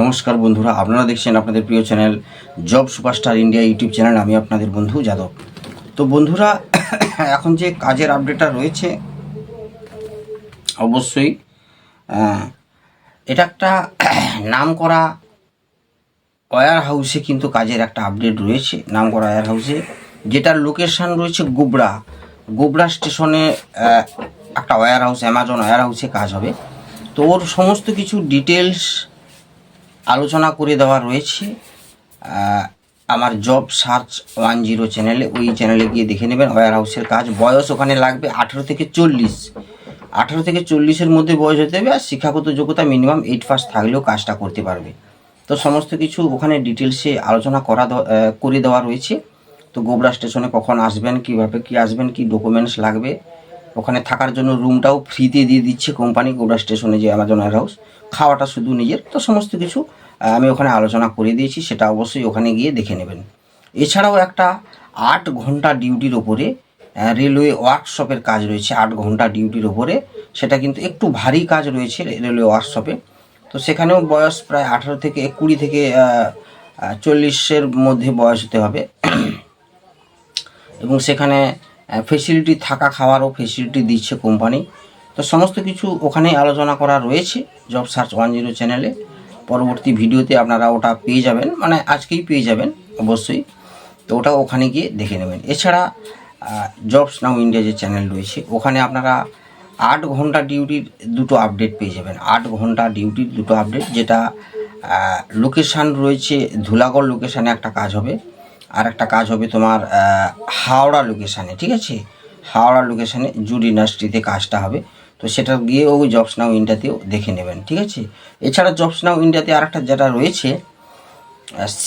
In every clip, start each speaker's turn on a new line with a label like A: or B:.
A: নমস্কার বন্ধুরা, আপনারা দেখছেন আপনাদের প্রিয় channel job superstar India YouTube channel, আমি আপনাদের বন্ধু যাদব। তো বন্ধুরা, এখন যে কাজের আপডেটটা রয়েছে, অবশ্যই এটা একটা নাম করা ওয়ার হাউসে কিন্তু কাজের একটা আপডেট রয়েছে নাম করা ওয়্যার হাউসে, যেটার লোকেশান রয়েছে গোবরা। গোবরা স্টেশনে একটা ওয়্যার হাউস, অ্যামাজন ওয়ার হাউসে কাজ হবে। তো ওর সমস্ত কিছু ডিটেলস আলোচনা করে দেওয়া রয়েছে আমার জব সার্চ ওয়ান জিরো চ্যানেলে ওই চ্যানেলে গিয়ে দেখে নেবেন ওয়্যার হাউসের কাজ। বয়স ওখানে লাগবে আঠেরো থেকে চল্লিশ। আঠেরো থেকে চল্লিশের মধ্যে বয়স হতে হবে, আর শিক্ষাগত যোগ্যতা মিনিমাম এইট পাস থাকলেও কাজটা করতে পারবে। তো সমস্ত কিছু ওখানে ডিটেলসে আলোচনা করা করে দেওয়া রয়েছে। তো গোবরা স্টেশনে কখন আসবেন, কীভাবে কী আসবেন, কী ডকুমেন্টস লাগবে ওখানে থাকার জন্য রুমটাও ফ্রিতে দিয়ে দিচ্ছে কোম্পানি গোবরা স্টেশনে যে অ্যামাজন ওয়্যার হাউস খাওয়াটা শুধু নিজের, তো সমস্ত কিছু আমি ওখানে আলোচনা করে দিয়েছি, সেটা অবশ্যই ওখানে গিয়ে দেখে নেবেন। এছাড়াও একটা আট ঘণ্টা ডিউটির ওপরে রেলওয়ে ওয়ার্কশপের কাজ রয়েছে, আট ঘণ্টা ডিউটির ওপরে। সেটা কিন্তু একটু ভারী কাজ রয়েছে রেলওয়ে ওয়ার্কশপে তো সেখানেও বয়স প্রায় আঠারো থেকে, কুড়ি থেকে চল্লিশের মধ্যে বয়স হতে হবে। এবং সেখানে ফেসিলিটি থাকা খাওয়ারও ফেসিলিটি দিচ্ছে কোম্পানি তো সমস্ত কিছু ওখানে আলোচনা করা রয়েছে জব সার্চ ওয়ান জিরো চ্যানেলে পরবর্তী ভিডিওতে আপনারা ওটা পেয়ে যাবেন মানে আজকেই পেয়ে যাবেন, অবশ্যই। তো ওটা ওখানে গিয়ে দেখে নেবেন। এছাড়া জবস নাও ইন্ডিয়া যে চ্যানেল রয়েছে, ওখানে আপনারা আট ঘণ্টা ডিউটির দুটো আপডেট পেয়ে যাবেন। আট ঘণ্টা ডিউটির দুটো আপডেট যেটা লোকেশান রয়েছে, ধুলাগড় লোকেশানে একটা কাজ হবে। আর একটা কাজ হবে তোমার হাওড়া লোকেশানে ঠিক আছে? হাওড়া লোকেশানে জুড ইন্ডাস্ট্রিতে কাজটা হবে। তো সেটা গিয়ে ওই জবস নাও ইন্ডিয়াতেও দেখে নেবেন, ঠিক আছে? এছাড়া জবস নাও ইন্ডিয়াতে আর একটা যেটা রয়েছে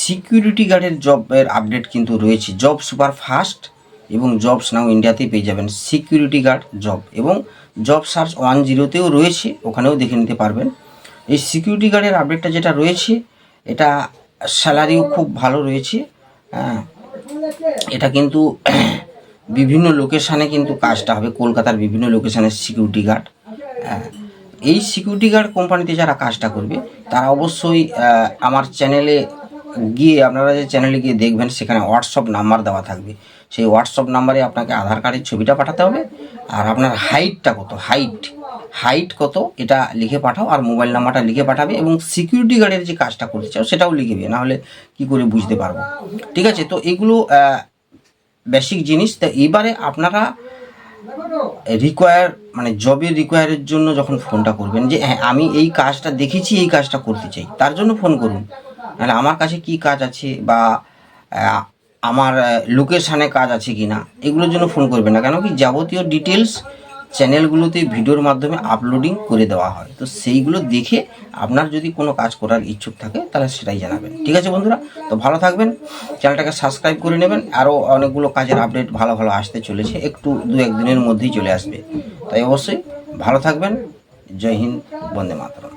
A: সিকিউরিটি গার্ডের জবের আপডেট কিন্তু রয়েছে। জব সুপার ফাস্ট এবং জবস নাও ইন্ডিয়াতেই পেয়ে যাবেন সিকিউরিটি গার্ড জব এবং জব সার্চ ওয়ান জিরোতেও রয়েছে, ওখানেও দেখে নিতে পারবেন। এই সিকিউরিটি গার্ডের আপডেটটা যেটা রয়েছে, এটা স্যালারিও খুব ভালো রয়েছে। হ্যাঁ। এটা কিন্তু বিভিন্ন লোকেশানে কিন্তু কাজটা হবে। কলকাতার বিভিন্ন লোকেশানের সিকিউরিটি গার্ড এই সিকিউরিটি গার্ড কোম্পানিতে যারা কাজটা করবে, তারা অবশ্যই আমার চ্যানেলে গিয়ে, আপনারা যে চ্যানেলে গিয়ে দেখবেন, সেখানে হোয়াটসঅ্যাপ নাম্বার দেওয়া থাকবে। সেই হোয়াটসঅ্যাপ নাম্বারে আপনাকে আধার কার্ডের ছবিটা পাঠাতে হবে। আর আপনার হাইটটা কত? হাইট হাইট কত, এটা লিখে পাঠাও আর মোবাইল নাম্বারটা লিখে পাঠাবে এবং সিকিউরিটি গার্ডের যে কাজটা করতে চাও সেটাও লিখবে নাহলে কি করে বুঝতে পারব? ঠিক আছে, তো এগুলো বেসিক জিনিস। তো এবারে আপনারা রিকোয়ার মানে জবের রিকোয়ারের জন্য যখন ফোনটা করবেন যে হ্যাঁ আমি এই কাজটা দেখেছি, এই কাজটা করতে চাই, তার জন্য ফোন করুন। নাহলে আমার কাছে কি কাজ আছে বা আমার লোকেশানে কাজ আছে কি না এগুলোর জন্য ফোন করবেন না। কেন কি যাবতীয় ডিটেলস চ্যানেলগুলোতে ভিডিওর মাধ্যমে আপলোডিং করে দেওয়া হয়। তো সেইগুলো দেখে আপনার যদি কোনো কাজ করার ইচ্ছুক থাকে, তাহলে সেটাই জানাবেন। ঠিক আছে বন্ধুরা? তো ভালো থাকবেন, চ্যানেলটাকে সাবস্ক্রাইব করে নেবেন। আরও অনেকগুলো কাজের আপডেট ভালো ভালো আসতে চলেছে, একটু দু একদিনের মধ্যেই চলে আসবে। তাই অবশ্যই ভালো থাকবেন। জয় হিন্দ, বন্দে মাতরম।